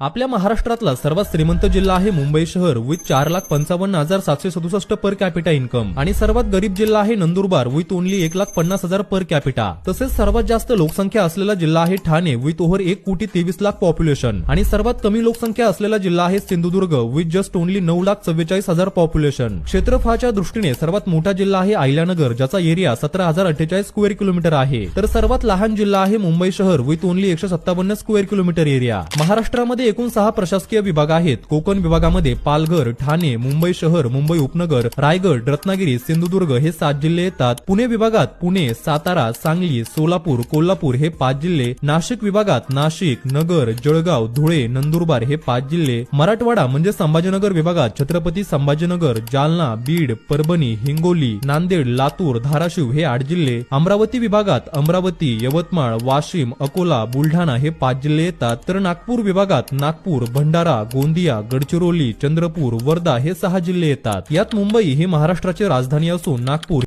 आपल्या महाराष्ट्रातला सर्वात श्रीमंत जिल्हा आहे मुंबई शहर विथ चार लाख पंचावन्न हजार सातशे सदुसष्ट पर कॅपिटा इन्कम आणि सर्वात गरीब जिल्हा आहे नंदुरबार विथ ओनली एक लाख पन्नास हजार पर कॅपिटा तसेच सर्वात जास्त लोकसंख्या असलेला जिल्हा आहे ठाणे विथ ओव्हर एक कोटी तेवीस लाख पॉप्युलेशन आणि सर्वात कमी लोकसंख्या असलेला जिल्हा आहे सिंधुदुर्ग विथ जस्ट ओनली नऊ लाख चव्वेचाळीस हजार पॉप्युलेशन क्षेत्रफळाच्या दृष्टीने सर्वात मोठा जिल्हा आहे आयल्यानगर ज्याचा एरिया सतरा हजार अठ्ठेचाळीस स्क्वेअर किलोमीटर आहे. तर सर्वात लहान जिल्हा आहे मुंबई शहर विथ ओनली एकशे सत्तावन्न स्क्वेअर किलोमीटर एरिया महाराष्ट्रामध्ये एकूण सहा प्रशासकीय विभाग आहेत. कोकण विभागामध्ये पालघर ठाणे मुंबई शहर मुंबई उपनगर रायगड रत्नागिरी सिंधुदुर्ग हे सात जिल्हे येतात. पुणे विभागात पुणे सातारा सांगली सोलापूर कोल्हापूर हे पाच जिल्हे. नाशिक विभागात नाशिक नगर जळगाव धुळे नंदुरबार हे पाच जिल्हे. मराठवाडा म्हणजे संभाजीनगर विभागात छत्रपती संभाजीनगर जालना बीड परभणी हिंगोली नांदेड लातूर धाराशिव हे आठ जिल्हे. अमरावती विभागात अमरावती यवतमाळ वाशिम अकोला बुलढाणा हे पाच जिल्हे येतात. तर नागपूर विभागात नागपूर भंडारा गोंदिया गडचिरोली चंद्रपूर वर्धा हे सहा जिल्हे येतात. यात मुंबई ही महाराष्ट्राची राजधानी असून नागपूर